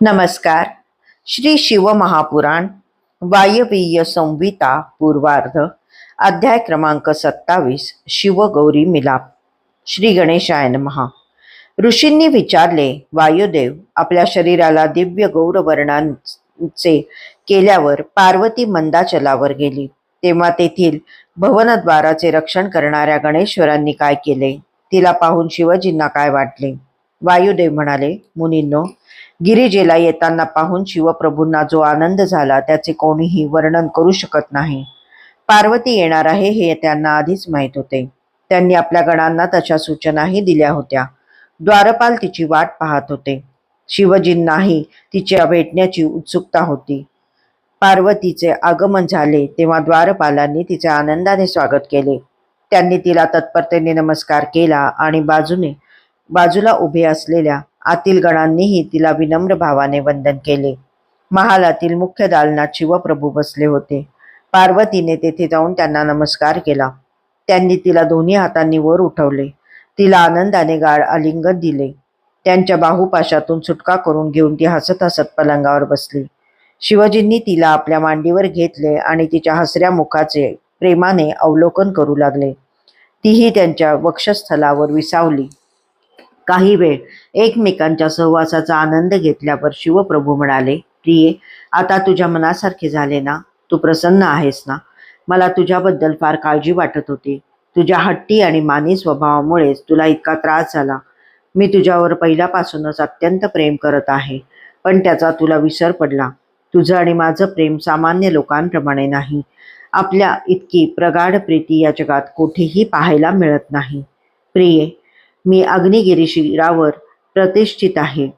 नमस्कार. श्री शिवमहापुराण वायवीय संविता पूर्वार्ध अध्याय क्रमांक सत्तावीस शिवगौरी मिलाप. श्री गणेशाय महा ऋषींनी विचारले वायुदेव आपल्या शरीराला दिव्य गौरवर्णांचे केल्यावर पार्वती मंदाचलावर गेली. तेव्हा तेथील भवनद्वाराचे रक्षण करणाऱ्या गणेश्वरांनी काय केले? तिला पाहून शिवजींना काय वाटले? वायुदेव म्हणाले मुनींनो गिरिजेला येताना पाहून शिवप्रभूंना जो आनंद झाला त्याचे कोणीही वर्णन करू शकत नाही. पार्वती येणार आहे हे त्यांना आधीच माहीत होते. त्यांनी आपल्या गणांना तशा सूचनाही दिल्या होत्या. द्वारपाल तिची वाट पाहत होते. शिवजींनाही तिच्या भेटण्याची उत्सुकता होती. पार्वतीचे आगमन झाले तेव्हा द्वारपालांनी तिचे आनंदाने स्वागत केले. त्यांनी तिला तत्परतेने नमस्कार केला आणि बाजूने बाजूला उभे असलेल्या आतील गणांनीही तिला विनम्र भावाने वंदन केले. महालातील मुख्य दालनात शिवप्रभू बसले होते. पार्वतीने तेथे जाऊन त्यांना नमस्कार केला. त्यांनी तिला दोन्ही हातांनी वर उठवले. तिला आनंदाने गाढ आलिंगन दिले. त्यांच्या बाहुपाशातून सुटका करून घेऊन ती हसत हसत पलंगावर बसली. शिवजींनी तिला आपल्या मांडीवर घेतले आणि तिच्या हसऱ्या मुखाचे प्रेमाने अवलोकन करू लागले. तीही त्यांच्या वक्षस्थलावर विसावली. काही वेळ एकमेकांच्या सहवासाचा आनंद घेतल्यावर शिवप्रभू म्हणाले प्रिये आता तुझ्या मनासारखे झाले ना? तू प्रसन्न आहेस ना? मला तुझ्याबद्दल फार काळजी वाटत होती. तुझ्या हट्टी आणि मानी स्वभावामुळेच तुला इतका त्रास झाला. मी तुझ्यावर पहिल्यापासूनच अत्यंत प्रेम करत आहे पण त्याचा तुला विसर पडला. तुझं आणि माझं प्रेम सामान्य लोकांप्रमाणे नाही. आपल्या इतकी प्रगाढ प्रीती या जगात कुठेही पाहायला मिळत नाही. प्रिये मी अग्निगिरी शिरावर प्रतिष्ठित आहे.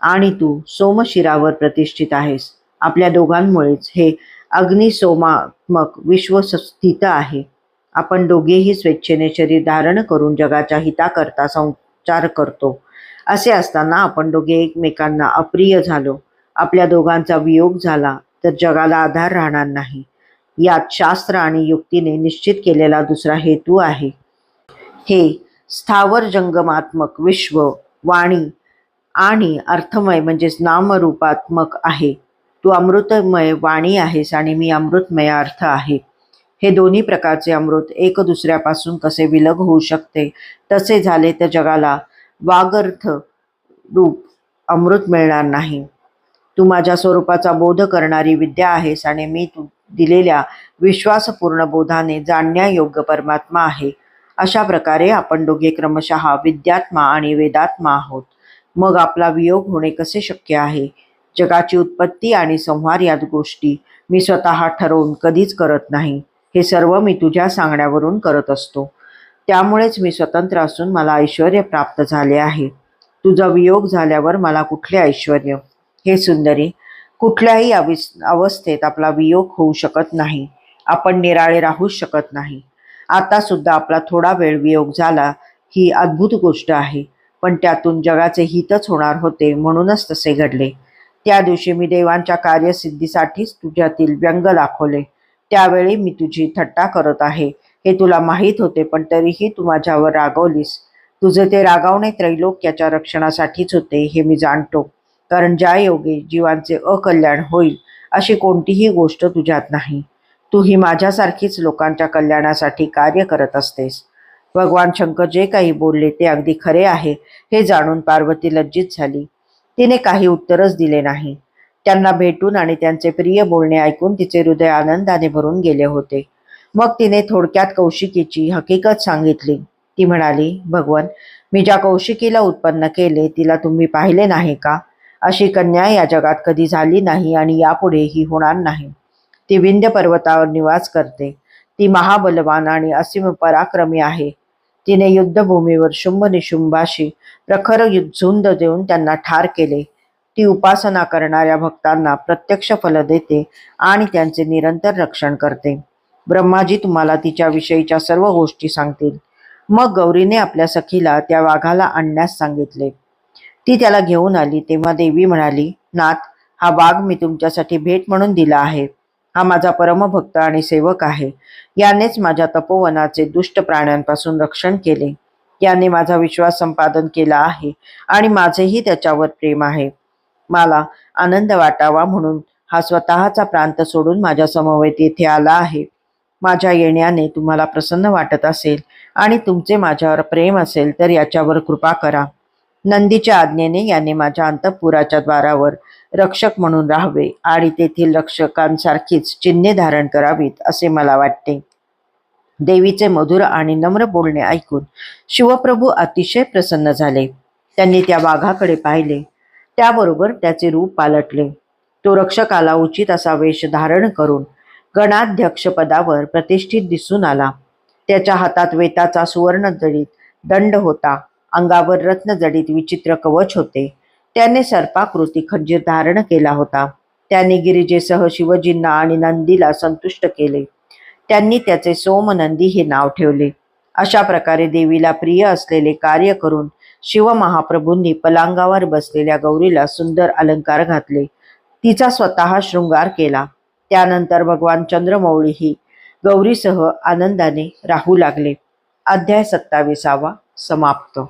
आणि तू सोमशिरावर प्रतिष्ठित आहेस. आपल्या दोघांमुळेच हे अग्निसोमात्मक विश्व स्थित आहे. आपण दोघेही स्वेच्छेने शरीर धारण करून जगाच्या हिताकरता संचार करतो. असे असताना आपण दोघे एकमेकांना अप्रिय झालो. आपल्या दोघांचा वियोग झाला तर जगाला आधार राहणार नाही. यात शास्त्र आणि युक्तीने निश्चित केलेला दुसरा हेतू आहे. हे स्थावर जंगमात्मक विश्व वाणी आणि अर्थमय म्हणजेच नामरूपात्मक आहे. तू अमृतमय वाणी आहेस आणि मी अमृतमय अर्थ आहे. हे दोन्ही प्रकारचे अमृत एक दुसऱ्यापासून कसे विलग होऊ शकते? तसे झाले तर जगाला वागर्थ रूप अमृत मिळणार नाही. तू माझ्या स्वरूपाचा बोध करणारी विद्या आहेस आणि मी तू दिलेल्या विश्वासपूर्ण बोधाने जाणण्यायोग्य परमात्मा आहे. अशा प्रकारे आपण दोघे क्रमशः विद्यात्मा आणि वेदात्मा आहोत. मग आपला वियोग होणे कसे शक्य आहे? जगाची उत्पत्ती आणि संहार यात गोष्टी मी स्वतः ठरवून कधीच करत नाही. हे सर्व मी तुझ्या सांगण्यावरून करत असतो. त्यामुळेच मी स्वतंत्र असून मला ऐश्वर प्राप्त झाले आहे. तुझा वियोग झाल्यावर मला कुठले ऐश्वर? हे सुंदरी कुठल्याही अविस अवस्थेत आपला वियोग होऊ शकत नाही. आपण निराळे राहूच शकत नाही. आता सुद्धा आपला थोडा वेळ वियोग झाला ही अद्भुत गोष्ट आहे. पण त्यातून जगाचे हितच होणार होते म्हणूनच तसे घडले. त्या दिवशी मी देवांच्या कार्यसिद्धीसाठीच तुझ्यातील व्यंग दाखवले. त्यावेळी मी तुझी थट्टा करत आहे. हे तुला माहीत होते पण तरीही तू माझ्यावर रागवलीस. तुझे ते रागावणे त्रैलोक्याच्या रक्षणासाठीच होते हे मी जाणतो. कारण ज्या योगे जीवांचे अकल्याण होईल अशी कोणतीही गोष्ट तुझ्यात नाही. तू ही माझ्यासारखीच लोकांच्या कल्याणासाठी कार्य करत असतेस. भगवान शंकर जे काही बोलले ते अगदी खरे आहे हे जाणून पार्वती लज्जित झाली. तिने काही उत्तरच दिले नाही. त्यांना भेटून आणि त्यांचे प्रिय बोलणे ऐकून तिचे हृदय आनंदाने भरून गेले होते. मग तिने थोडक्यात कौशिकीची हकीकत सांगितली. ती म्हणाली भगवान मी ज्या कौशिकीला उत्पन्न केले तिला तुम्ही पाहिले नाही का? अशी कन्या या जगात कधी झाली नाही आणि यापुढेही होणार नाही. ती विंध्य पर्वतावर निवास करते. ती महाबलवान आणि असीम पराक्रमी आहे. तिने युद्धभूमीवर शुंभ निशुंभाशी प्रखर यु- झुंज देऊन त्यांना ठार केले. ती उपासना करणाऱ्या भक्तांना प्रत्यक्ष फल देते आणि त्यांचे निरंतर रक्षण करते. ब्रह्माजी तुम्हाला तिच्याविषयीच्या सर्व गोष्टी सांगतील. मग गौरीने आपल्या सखीला त्या वाघाला आणण्यास सांगितले. ती त्याला घेऊन आली तेव्हा देवी म्हणाली नाथ हा वाघ मी तुमच्यासाठी भेट म्हणून दिला आहे. हा माझा परमभक्त आणि सेवक आहे. यानेच माझ्या तपोवनाचे दुष्ट प्राण्यांपासून रक्षण केले. याने माझा विश्वास संपादन केला आहे आणि माझेही त्याच्यावर प्रेम आहे. मला आनंद वाटावा म्हणून हा स्वतःचा प्रांत सोडून माझ्या समवेत येथे आला आहे. माझ्या येण्याने तुम्हाला प्रसन्न वाटत असेल आणि तुमचे माझ्यावर प्रेम असेल तर याच्यावर कृपा करा. नंदीच्या आज्ञेने याने माझ्या अंतपुराच्या द्वारावर रक्षक म्हणून राहावे आणि तेथील रक्षकांसारखीच चिन्हे धारण करावीत असे मला वाटते. देवीचे मधुर आणि नम्र बोलणे ऐकून शिवप्रभू अतिशय प्रसन्न झाले. त्यांनी त्या वाघाकडे पाहिले. त्याबरोबर त्याचे रूप पालटले. तो रक्षकाला उचित असा वेश धारण करून गणाध्यक्षपदावर प्रतिष्ठित दिसून आला. त्याच्या हातात वेताचा सुवर्णजडित दंड होता. अंगावर रत्नजडित विचित्र कवच होते. त्याने सर्पाकृती खंजीर धारण केला होता. त्याने गिरिजेसह शिवजींना आणि नंदीला संतुष्ट केले. त्यांनी त्याचे सोमनंदी हे नाव ठेवले. अशा प्रकारे देवीला प्रिय असलेले कार्य करून शिवमहाप्रभूंनी पलांगावर बसलेल्या गौरीला सुंदर अलंकार घातले. तिचा स्वतः शृंगार केला. त्यानंतर भगवान चंद्रमौळीही गौरीसह आनंदाने राहू लागले. अध्याय सत्ताविसावा समाप्त.